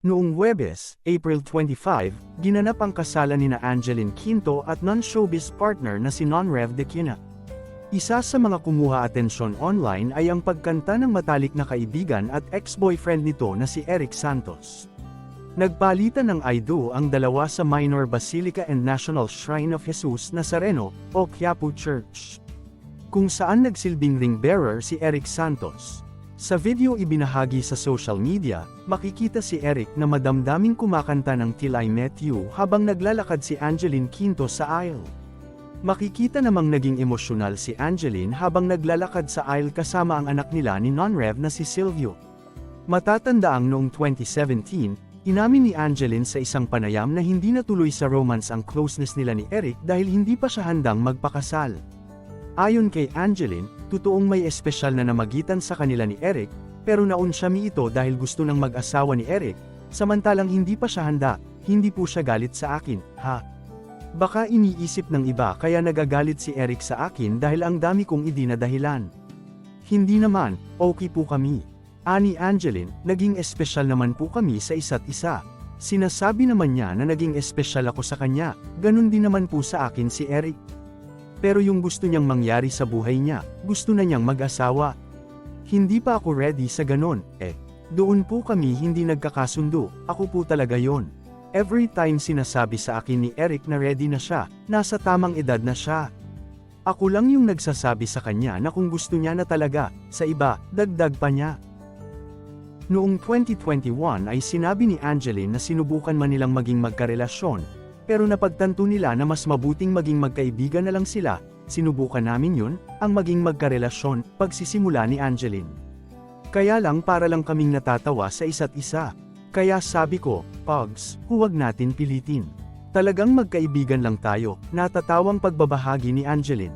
Noong Huwebes, April 25, ginanap ang kasalan ni na Angeline Quinto at non-showbiz partner na si Non-Rev de Quina. Isa sa mga kumuha atensyon online ay ang pagkanta ng matalik na kaibigan at ex-boyfriend nito na si Eric Santos. Nagpalitan ng I do ang dalawa sa Minor Basilica and National Shrine of Jesus Nazareno, o Quiapo Church. Kung saan nagsilbing ring bearer si Eric Santos. Sa video ibinahagi sa social media, makikita si Eric na madamdaming kumakanta ng Till I Met You habang naglalakad si Angeline Quinto sa aisle. Makikita namang naging emosyonal si Angeline habang naglalakad sa aisle kasama ang anak nila ni non-rev na si Silvio. Matatandaang noong 2017, inamin ni Angeline sa isang panayam na hindi natuloy sa romance ang closeness nila ni Eric dahil hindi pa siya handang magpakasal. Ayon kay Angeline, totoong may espesyal na namagitan sa kanila ni Eric, pero naun siya mi ito dahil gusto ng mag-asawa ni Eric, samantalang hindi pa siya handa, hindi po siya galit sa akin, ha? Baka iniisip ng iba kaya nagagalit si Eric sa akin dahil ang dami kong idinadahilan. Hindi naman, okay po kami. Ani Angeline, naging espesyal naman po kami sa isa't isa. Sinasabi naman niya na naging espesyal ako sa kanya, ganun din naman po sa akin si Eric. Pero yung gusto niyang mangyari sa buhay niya, gusto na niyang mag-asawa. Hindi pa ako ready sa ganon, eh. Doon po kami hindi nagkakasundo, ako po talaga yon. Every time sinasabi sa akin ni Eric na ready na siya, nasa tamang edad na siya. Ako lang yung nagsasabi sa kanya na kung gusto niya na talaga, sa iba, dagdag pa niya. Noong 2021 ay sinabi ni Angeline na sinubukan man nilang maging magkarelasyon, pero napagtanto nila na mas mabuting maging magkaibigan na lang sila, sinubukan namin yun, ang maging magkarelasyon, pagsisimula ni Angeline. Kaya lang para lang kaming natatawa sa isa't isa. Kaya sabi ko, Pogs, huwag natin pilitin. Talagang magkaibigan lang tayo, natatawang pagbabahagi ni Angeline.